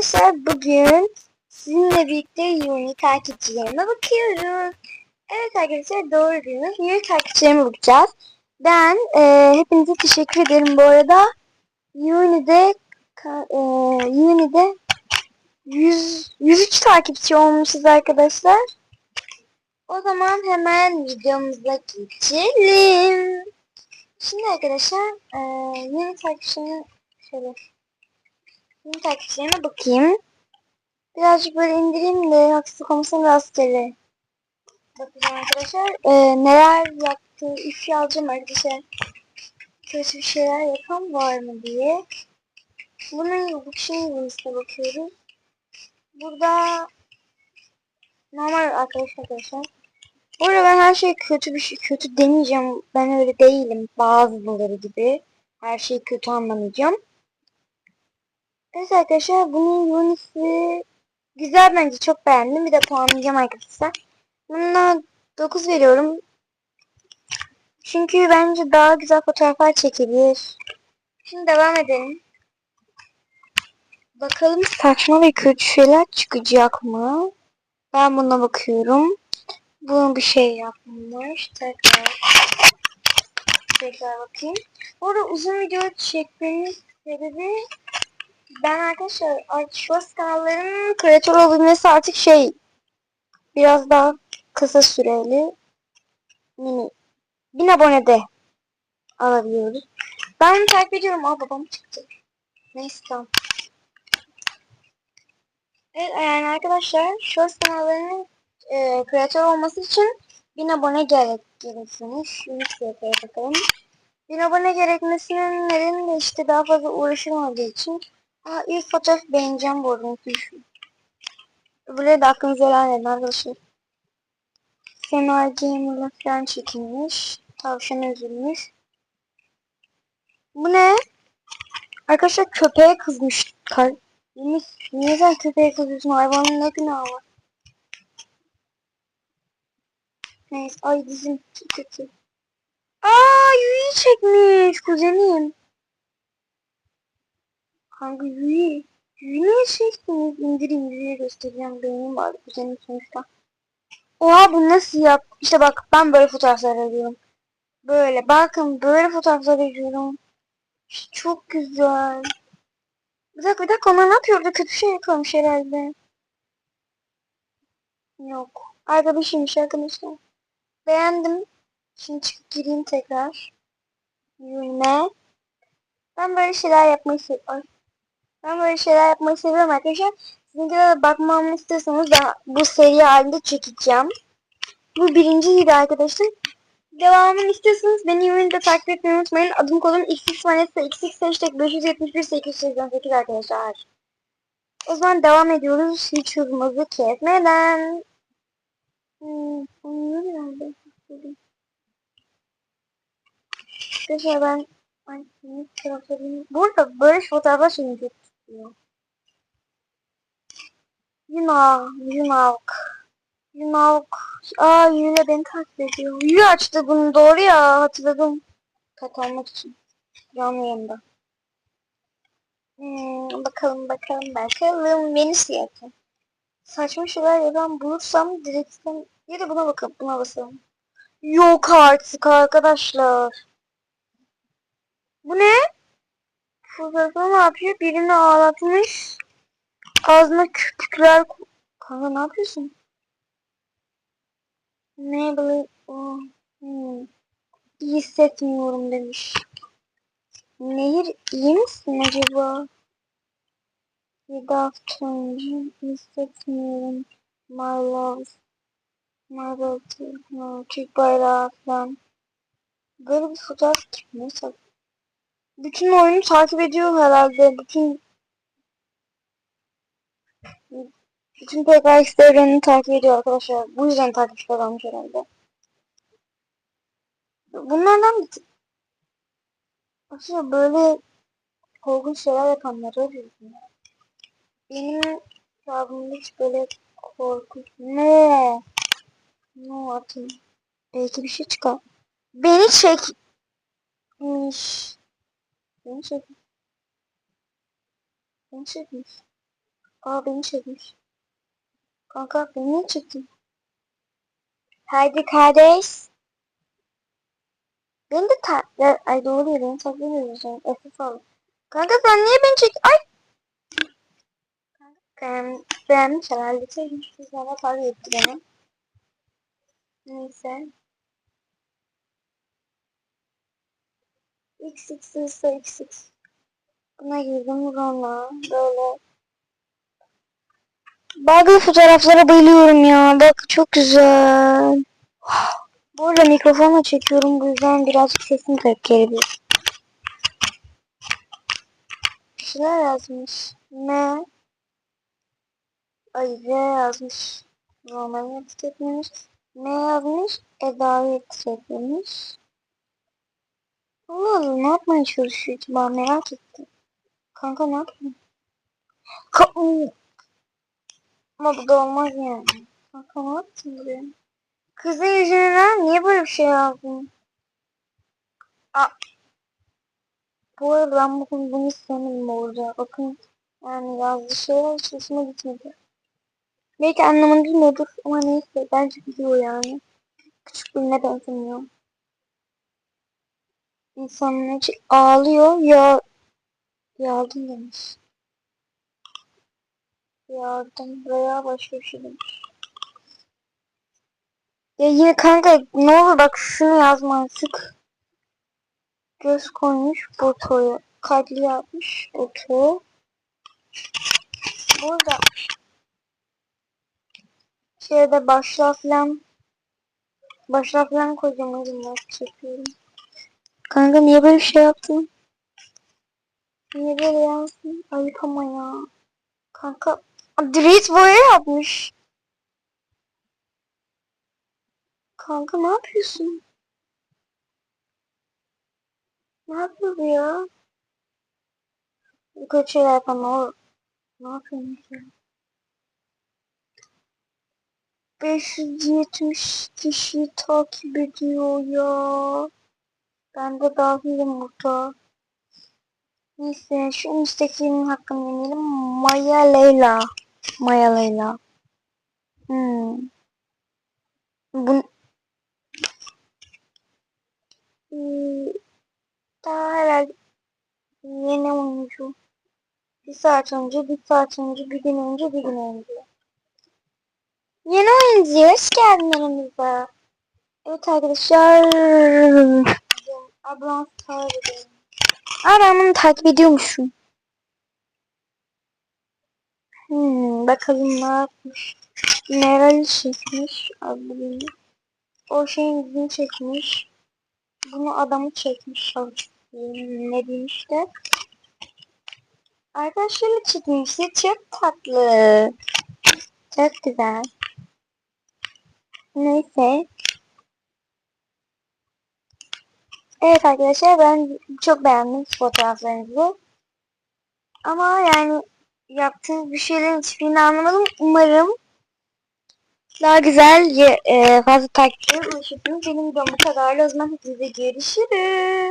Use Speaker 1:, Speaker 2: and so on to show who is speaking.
Speaker 1: arkadaşlar bugün sizinle birlikte Yuni takipçilerime bakıyoruz. Evet arkadaşlar doğru duydunuz. Yuni takipçilerime bakacağız. Ben e, hepinize teşekkür ederim bu arada. Uni'de ka- e, Uni'de 100, 103 takipçi olmuşuz arkadaşlar. O zaman hemen videomuza geçelim. Şimdi arkadaşlar e, Yuni takipçilerime şöyle Yeni takipçilerime bakayım. Birazcık böyle indireyim de haksızlık olmasın rastgele. Bakacağım arkadaşlar. Ee, neler yaptı, ifşa alacağım arkadaşlar. Kötü bir şeyler yapan var mı diye. Bunun bu kişinin yılısına bakıyoruz. Burada normal arkadaşlar arkadaşlar. Burada ben her şey kötü bir şey kötü demeyeceğim. Ben öyle değilim. Bazıları gibi. Her şeyi kötü anlamayacağım. Evet arkadaşlar bunun Yunus'u güzel bence çok beğendim. Bir de puanlayacağım arkadaşlar. Buna 9 veriyorum. Çünkü bence daha güzel fotoğraflar çekilir. Şimdi devam edelim. Bakalım saçma ve kötü şeyler çıkacak mı? Ben buna bakıyorum. Bunun bir şey yapmış. Tekrar tekrar bakayım. Orada uzun video çekmenin sebebi ben arkadaşlar shorts kanallarının kreatör olabilmesi artık şey biraz daha kısa süreli mini bin abonede alabiliyoruz. Ben takip ediyorum. Aa babam çıktı. Neyse tamam. Evet yani arkadaşlar shorts kanallarının e, kreatör olması için bin abone gerek gereksiniz. Şimdi yapaya bakalım. Bin abone gerekmesinin nedeni de işte daha fazla uğraşılmadığı için Aa, ilk fotoğraf beğeneceğim bu arada. Öbürleri de aklınıza helal edin arkadaşlar. Sena Gamer'la falan çekilmiş. Tavşan üzülmüş. Bu ne? Arkadaşlar köpeğe kızmış. Kar Niye, niye sen köpeğe kızıyorsun? Hayvanın ne günahı var? Neyse. Ay dizim kötü. Aa Yu'yu çekmiş kuzenim. Kanka Yu'yu. Yu'yu niye çektiniz? İndireyim Yu'yu göstereceğim. Benim var kuzenim sonuçta. Oha bu nasıl yap? İşte bak ben böyle fotoğraflar arıyorum. Böyle bakın böyle fotoğraflar arıyorum. Çok güzel. Bir dakika bir dakika onlar ne yapıyor? Orada kötü şey yapıyormuş herhalde. Yok. Bir şeymiş arkadaşlar. Beğendim. Şimdi çıkıp gireyim tekrar. Yürüme. Ben böyle şeyler yapmayı seviyorum. Ben böyle şeyler yapmayı seviyorum arkadaşlar. Sizin de bakmamı istiyorsanız da bu seri halinde çekeceğim. Bu birinci video arkadaşlar. Devamını istiyorsanız beni yorumda takip etmeyi unutmayın. Adım xxvanessa xx hashtag 571 888 arkadaşlar. O zaman devam ediyoruz. Hiç hızımızı kesmeden. Hmm? Arkadaşlar ben Ay, taraflarım? Burada böyle fotoğraflar şimdi çok tutuyor. Yunak, Yunak. Yunak. Aa Yule beni takip ediyor. Yule açtı bunu doğru ya hatırladım. Kat almak için. Canlı yayında. Hmm, bakalım bakalım bakalım. Beni siyasi. Saçma şeyler yapan bulursam direkten ya da buna bakın buna basalım. Yok artık arkadaşlar. Bu ne? Fotoğrafı ne yapıyor? Birini ağlatmış. Ağzına köpükler... Kanka ne yapıyorsun? Ne böyle... Oh, hmm. İyi hissetmiyorum demiş. Nehir iyi misin acaba? Good afternoon. Hissetmiyorum. My love. My love. No, Türk bayrağı falan. Böyle bir fotoğraf kim? Bütün oyunu takip ediyor herhalde. Bütün bütün PKX devrenini takip ediyor arkadaşlar. Bu yüzden takipçiler almış herhalde. Bunlardan bir aslında böyle korkunç şeyler yapanları arıyoruz. Benim hesabımda hiç böyle korkunç... Ne? Ne atayım? Belki bir şey çıkar. Beni çekmiş. Beni çekmiş. Beni çekmiş. Aa beni çekmiş. Kanka beni niye çektin? Haydi kardeş. Beni de ta... Ay doğru ya beni takip ediyorsun. Efes al. Kanka sen niye beni çek... Ay! Ben, beğenmiş herhalde. Çekmiş. Sonra fark etti beni. Neyse. X X X X X. Buna girdim sonra böyle. Bazı fotoğraflara bayılıyorum ya. Bak çok güzel. Bu arada mikrofonla çekiyorum. Bu yüzden birazcık sesim garip gelebilir. Bir yazmış. Ne? Ay V yazmış. Roman etiketlemiş. Ne yazmış? Eda'yı etiketlemiş. Allah Allah ne yapmaya çalışıyor ki ben merak ettim. Kanka ne yapıyorsun? Ka Ama bu da olmaz yani. Kanka ne yaptın buraya? Kızın yüzünden niye böyle bir şey yazdın? Aa. Bu arada ben bugün bunu istemedim orada. Bakın yani yazdığı şeyler hiç hoşuma gitmedi. Belki anlamını bilmiyordur ama neyse bence biliyor yani. Küçük birine benzemiyor. İnsanın içi ağlıyor ya yardım demiş. Yardım veya başka bir şey demiş. Ya yine kanka ne olur bak şunu yazma artık. Göz koymuş botoya. Kalpli yapmış boto. Burada şeyde başla falan başla falan yüzden çekiyorum. Kanka niye böyle bir şey yaptın? Niye böyle yazdın? Ayıp ama ya. Kanka Dries boya yapmış. Kanka ne yapıyorsun? Ne yapıyor bu ya? Bu kötü şeyler yapan o. Ne yapıyorsun ya? 570 kişi takip ediyor ya. Ben de dahilim burada. Neyse şu Instagram'ın hakkını yemeyelim. Maya Leyla. Maya Leyla. Hmm. Bu Ee, daha herhalde yeni oyuncu. Bir saat önce, bir saat önce, bir gün önce, bir gün önce. Yeni oyuncu, hoş geldin aramıza. Evet arkadaşlar. Ablam takip ben bunu takip ediyormuşum. Hmm, bakalım ne yapmış. Meral'i çekmiş. Abim. O şeyin yüzünü çekmiş. Bunu adamı çekmiş. Ne diyeyim işte. Arkadaşlarla çekmişti. Çok tatlı. Çok güzel. Neyse. Evet arkadaşlar ben çok beğendim fotoğraflarınızı. Ama yani yaptığınız bir şeylerin hiçbirini anlamadım. Umarım daha güzel e, fazla takipçiler ulaşırsınız. Benim videom bu kadar. O zaman hepinize görüşürüz.